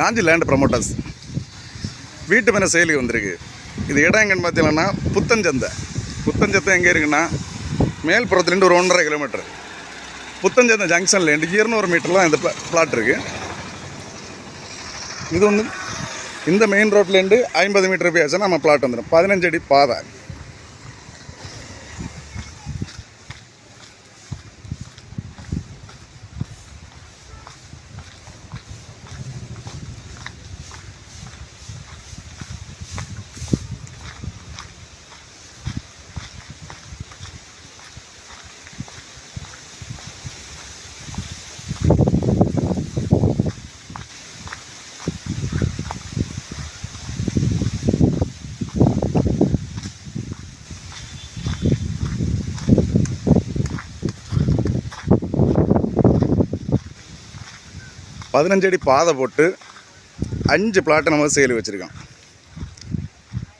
Nanji land promoters வீட்டு மேலே செயலி வந்திருக்கு. இது இடம் எங்கன்னு பார்த்தீங்கன்னா புத்தஞ்சந்தை. புத்தஞ்சந்தை எங்கே இருக்குன்னா மேல்புறத்துலேருந்து ஒரு ஒன்றரை கிலோமீட்டர் புத்தஞ்சந்தை ஜங்ஷன்லேருந்து இருநூறு மீட்டர்லாம் இந்த பிளாட் இருக்குது இது வந்து இந்த மெயின் ரோட்லேருந்து ஐம்பது மீட்டர் போயாச்சுன்னா நம்ம பிளாட் வந்துடும் பதினஞ்சு அடி பாதை. பதினஞ்சு அடி பாதை போட்டு அஞ்சு பிளாட்டு நம்ம சேல் வச்சுருக்கோம்.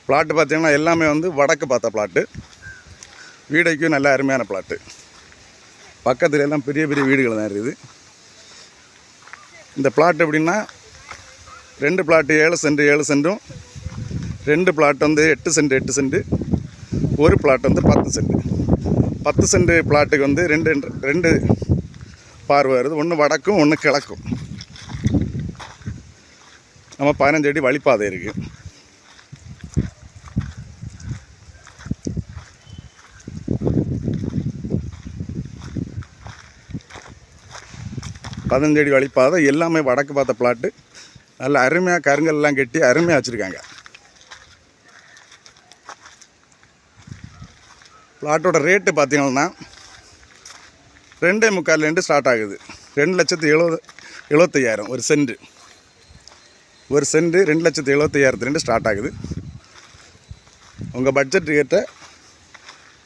பிளாட்டு பார்த்தீங்கன்னா எல்லாமே வந்து வடக்கு பார்த்த பிளாட்டு வீடைக்கும் நல்ல அருமையான பிளாட்டு பக்கத்தில் எல்லாம் பெரிய பெரிய வீடுகள் தான் இருக்குது. இந்த பிளாட் எப்படின்னா ரெண்டு பிளாட்டு ஏழு சென்ட் ஏழு சென்ட்டும் ரெண்டு பிளாட் வந்து எட்டு சென்ட் எட்டு சென்ட் ஒரு பிளாட் வந்து பத்து சென்ட். பத்து சென்ட் பிளாட்டுக்கு வந்து ரெண்டு ரெண்டு பார்வை வருது. ஒன்று வடக்கும் ஒன்று கிழக்கும். நம்ம பதினஞ்சு அடி வழிப்பாதை இருக்குது பதினஞ்சு அடி வழிப்பாதை எல்லாமே வடக்கு பார்த்த பிளாட்டு நல்ல அருமையாக கருங்கல்லாம் கட்டி அருமையாக வச்சுருக்காங்க. பிளாட்டோட ரேட்டு பார்த்தீங்கன்னா ரெண்டே முக்கால்லேருந்து ஸ்டார்ட் ஆகுது. ரெண்டு லட்சத்து எழுபது எழுபத்தையாயிரம் ஒரு சென்ட் ஒரு சென்ட் ரெண்டு லட்சத்து எழுபத்தையாயிரத்துலேருந்து ஸ்டார்ட் ஆகுது. உங்கள் பட்ஜெட் ஏற்ற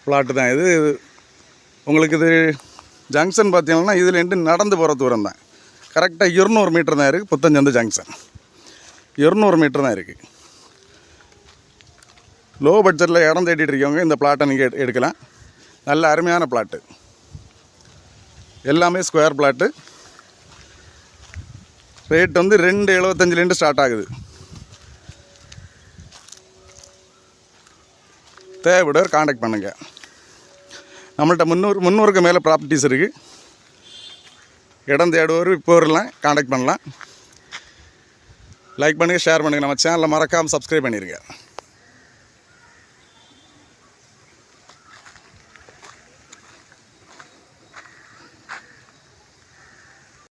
பிளாட்டு தான் இது. உங்களுக்கு இது ஜங்ஷன் பார்த்தீங்கன்னா இதுலேருந்து நடந்து போகிற தூரம் தான். கரெக்டாக இருநூறு மீட்டர் தான் இருக்குது புத்தஞ்சந்து ஜங்ஷன் இருநூறு மீட்டர் தான் இருக்குது லோ பட்ஜெட்டில் இடம் தேடிட்டு இருக்கவங்க இந்த பிளாட்டை நீங்கள் எடுக்கலாம். நல்ல அருமையான பிளாட்டு எல்லாமே ஸ்கொயர் பிளாட்டு ரேட் வந்து ரெண்டு எழுபத்தஞ்சிலேருந்து ஸ்டார்ட் ஆகுது. தேவைப்படுவர் காண்டாக்ட் பண்ணுங்கள் நம்மள்ட்ட முந்நூறு முந்நூறுக்கு மேலே ப்ராப்பர்ட்டிஸ் இருக்குது இடம் தேடுவோர் இப்போ வரலாம் காண்டாக்ட் பண்ணலாம். லைக் பண்ணுங்கள் ஷேர் பண்ணுங்கள் நம்ம சேனலில் மறக்காமல் சப்ஸ்கிரைப் பண்ணிடுங்க